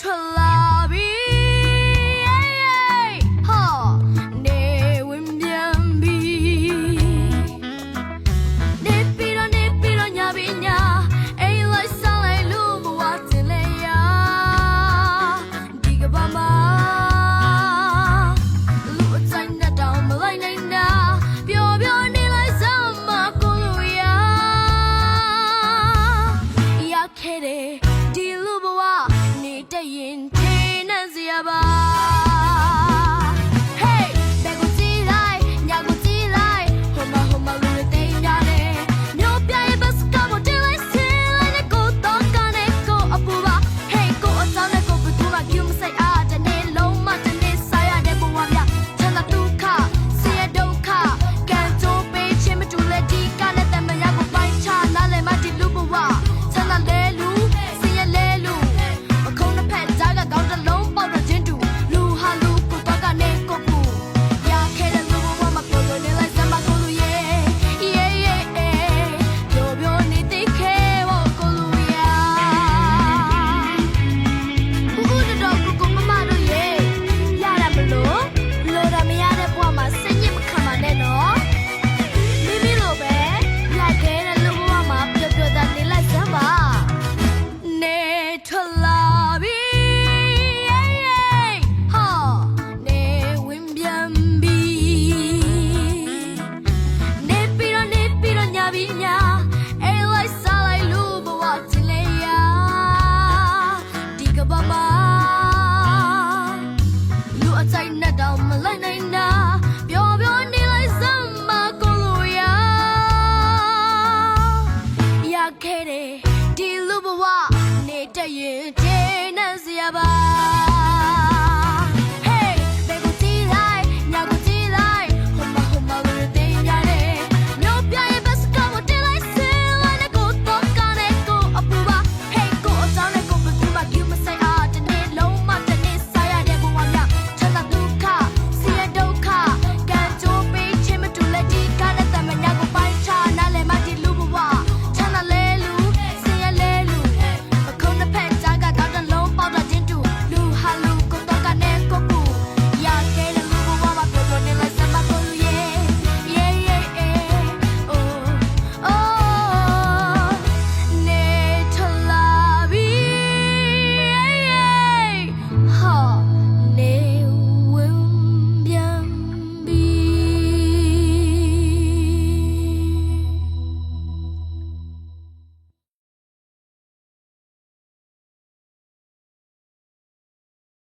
ထွက်လာပြီဟာနေဝင်ပြန်ပြီနေပြီးတော့နေပြီးတော့ညပြီးညအိမ်လိုက်စားလိုက်လို့ဘဝတင်လဲရဒီကဘာမှာလူအတိုင်းနဲ့တောင်မလိုက်နိုင်တာပျော်ပျော်နေလိုက်စမ်းမကိုလို့ရရခဲ့တယ် 着眼。 ဆိုင်နဲ့တောင်မလိုက်နိုင်တာပျော်ပျော်နေလိုက်စမ်းမကုန်လို့ရရခဲ့တယ်ဒီလူဘဝနေတရင်ကျေနပ်စရာပါ